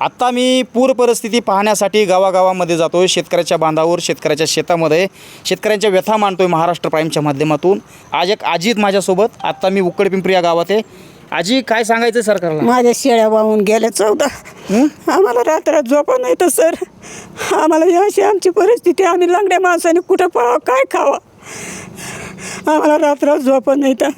आत्ता मी पूर परिस्थिती पाहण्यासाठी गावागावामध्ये जातो आहे शेतकऱ्याच्या बांधावर शेतकऱ्याच्या शेतामध्ये. शेतकऱ्यांच्या व्यथा मांडतोय महाराष्ट्र प्राईमच्या माध्यमातून. आज एक आजीत माझ्यासोबत. आत्ता मी उक्कड पिंपरी या गावात आहे. आजी काय सांगायचं सरकारला? माझ्या शेळ्या वाहून गेल्या. चौदा आम्हाला रात्रात झोपा नाही तर सर. आम्हाला अशी आमची परिस्थिती आम्ही लंगड्या माणसाने कुठं पळावं काय खावा? आम्हाला रात्रात झोपा नाही तर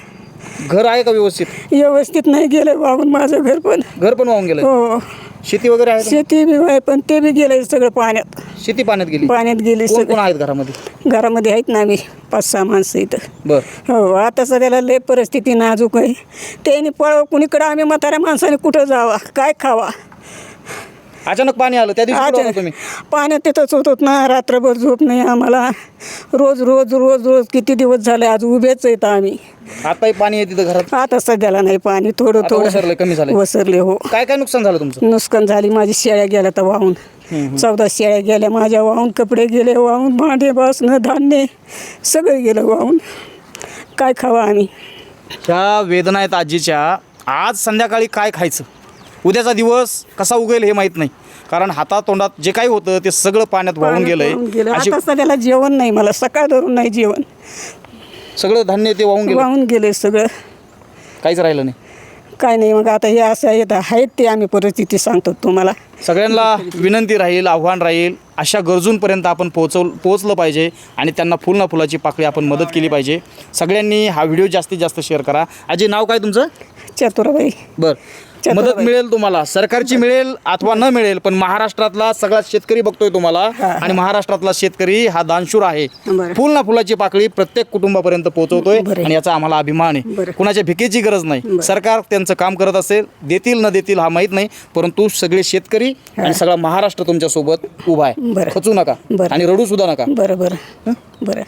घर आहे का व्यवस्थित? व्यवस्थित नाही गेलं वाहून माझं घर पण. घर पण वाहून गेलं हो. शेती वगैरे आहे का? शेती बी आहे पण ते बी गेलं सगळं पाण्यात. शेती पाण्यात गेली? पाण्यात गेली कोण कोण सगळं आहेत घरामध्ये? घरामध्ये आहेत ना आम्ही पाच सहा माणसं इथं. बर. हो आता सध्याला लय परिस्थिती नाजूक आहे. त्यांनी पळव कुणीकडं आम्ही म्हाताऱ्या माणसाने कुठं जावा काय खावा? अचानक पाणी आलं त्या दिवशी कुठं होता तुम्ही? पाण्यात तिथंच होत होत ना रात्रभर झोप नाही आम्हाला. रोज रोज रोज रोज किती दिवस झाले आज उभेच आहेत आम्ही. आताही पाणी तिथं घरात? आता सध्याला नाही पाणी थोडं आता ओसरलंय, कमी झालंय. थोडं वसरले हो. काय काय नुकसान झालं तुमचं? नुकसान झाली माझी शेळ्या गेल्या तर वाहून. चौदा शेळ्या गेल्या माझ्या वाहून कपडे गेले वाहून भांडे बसणं धान्य सगळं गेलं वाहून. काय खावा आम्ही? ह्या वेदना आहेत आजीच्या. आज संध्याकाळी काय खायचं? उद्याचा दिवस कसा उगेल हे माहीत नाही. कारण हातातोंडात जे काही होतं ते सगळं पाण्यात वाहून गेलं. अशी आता सध्याला जेवण नाही मला सकाळ धरून नाही जेवण. सगळं धान्य ते वाहून गेलं वाहून गेले सगळं. काहीच राहिलं नाही. काय नाही मग आता हे असं येत आहेत ते आम्ही परिस्थिती सांगतो तुम्हाला. सगळ्यांना विनंती राहील आव्हान राहील अशा गरजूंपर्यंत आपण पोहोचव पोहोचलं पाहिजे आणि त्यांना फुल ना फुलाची पाकळी आपण मदत केली पाहिजे. सगळ्यांनी हा व्हिडिओ जास्तीत जास्त शेअर करा. आजी नाव काय तुमचं? चतुराबाई. बर. मदत मिळेल तुम्हाला सरकारची मिळेल अथवा न मिळेल पण महाराष्ट्रातला सगळा शेतकरी बघतोय तुम्हाला. आणि महाराष्ट्रातला शेतकरी हा दानशूर आहे. फुल ना फुलाची पाकळी प्रत्येक कुटुंबापर्यंत पोहोचवतोय. आणि याचा आम्हाला अभिमान आहे. कुणाच्या भिकेची गरज नाही सरकार त्यांचं काम करत असेल देतील न देतील हा माहीत नाही परंतु सगळे शेतकरी आणि सगळा महाराष्ट्र तुमच्यासोबत उभा आहे. खचू नका. आणि रडू सुद्धा नका बरं बरं बरं